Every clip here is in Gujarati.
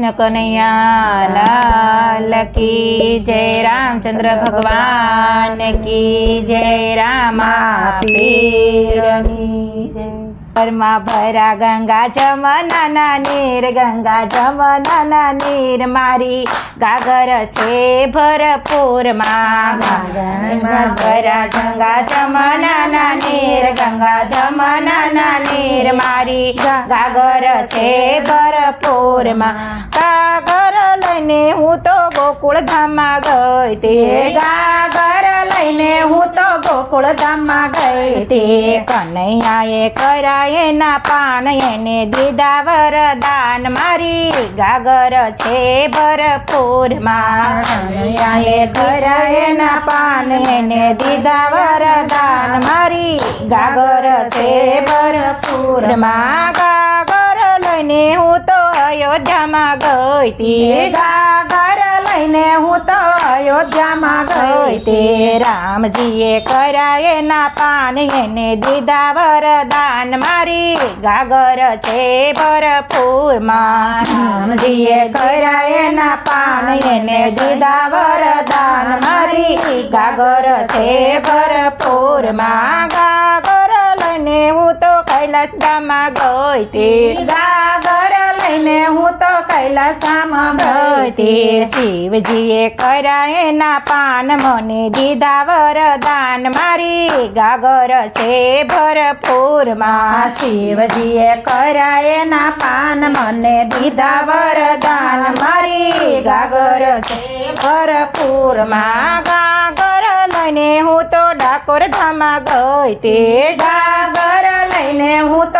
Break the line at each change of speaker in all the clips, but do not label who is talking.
કૃષ્ણ કનૈયા, લાલ કી જય રામચંદ્ર ભગવાન કી જય રામા પીરની ઘરમાં ભરા ગંગા જમનાના નીર ગંગા જમનાના નીર મારી ગાગર છે ભરપૂરમાં ભરા ગંગા જમનાના નીર ગંગા જમનાના નીર મારી ગાગર છે ભરપૂરમાં. લઈને હું તો ગોકુળ ધામમાં ગઈ તે ગાગર લઈને હું તો ગોકુળ ધામમાં ગઈ તે કનૈયાએ કર્યા એના પાન એને દીધા વરદાન મારી ગાગર છે ભરપૂરમાં. કનૈયાએ કરાય એના પાન એને દીધા વરદાન મારી ગાગર છે ભરપૂરમાં. ગાગર લઈને હું તો અયોધ્યામાં ગઈ તે ગાગર લઈને હું તો અયોધ્યામાં ગઈ તે રામજીએ કરાય એના પાન, એને દીધા વરદાન. મારી ગાગર છે ભરપૂરમાં. રામજીએ કરાય એના પાન, એને દીધા વરદાન. મારી ગાગર છે ભરપૂરમાં. ગાગર લઈને હું તો કૈલાસ ગામાં ગઈ તે લઈને હું તો કૈલાસ ધામમાં ગઈ શિવજીએ કર્યા એના પાન, મને દીધા વરદાન. મારી ગાગર છે ભરપૂરમાં. શિવજીએ કર્યા એના પાન, મને દીધા વરદાન. મારી ગાગર છે ભરપૂરમાં. ગાગર લઈને હું તો ડાકોર ધામમાં ગઈ તે ગાગર લઈને હું તો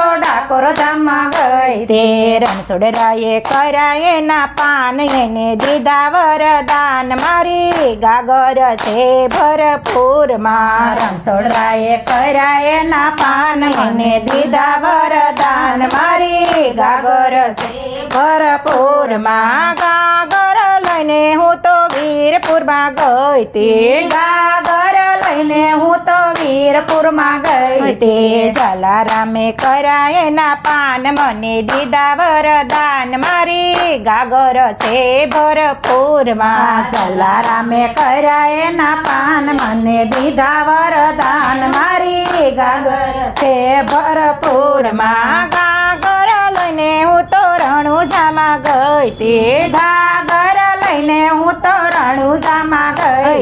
ધામમાં ગઈ તે રણછોડરાયે કર્યા ના પાન, એને દીધા વરદાન. મારી ગાગર છે ભરપૂરમાં. રણછોડરાયે કર્યા ના પાન, એને દીધા વરદાન. મારી ગાગર છે ભરપૂરમાં. ગાગર લઈને હું તો વીરપુરમાં ગઈ તે. ગાગર લઈને હું તો વીરપુરમાં ગઈ તે જલારામે કર્યા એના પાન મને દીધા વરદાન. મારી ગાગર છે ભરપૂરમાં. જલારામે કર્યા એના પાન મને દીધા વરદાન. મારી ગાગર છે ભરપૂરમાં. ગાગર લઈને હું તો રણુજામાં ગઈ. તે ગાગર લઈને હું તો રણુજામાં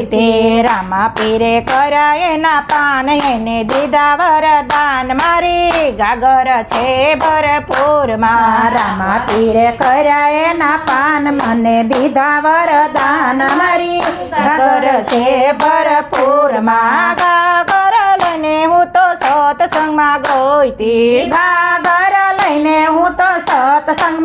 તે રામા પીરે કર્યા એના પાન, એને દીધા વરદાન. મારી ગાગર છે ભરપૂરમાં રામા પીરે કર્યા એના પાન, મને દીધા વરદાન. મારી ગાગર છે ભરપૂરમાં ગાગર લઈને હું તો સત્સંગમાં ગઈ તે ગાગર લઈને હું તો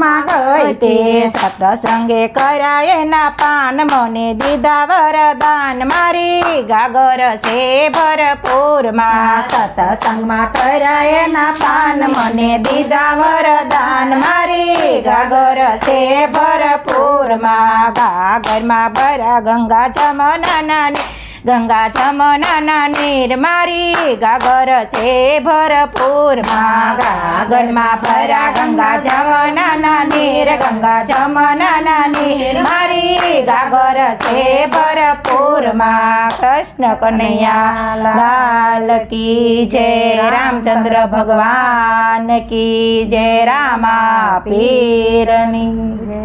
સત્સંગમાં ગઈ તે સત્સંગે કરાય એના પાન મને દીધા વરદાન મારી ગાગર છે ભરપૂરમાં સત્સંગમાં કરાય એના પાન મને દીધા વરદાન મારી ગાગર છે ભરપૂરમાં ગાગરમાં ભરા ગંગા જમના નાની ગંગા જમનાના નીર મારી ગાગર છે ભરપૂરમાં ગાગરમાં ભરા ગંગા જમનાના નીર, ગંગા જમનાના નીર મારી ગાગર છે ભરપૂરમાં કૃષ્ણ કનૈયા, લાલ કી જય, રામચંદ્ર ભગવાન કી જય રામા પીરની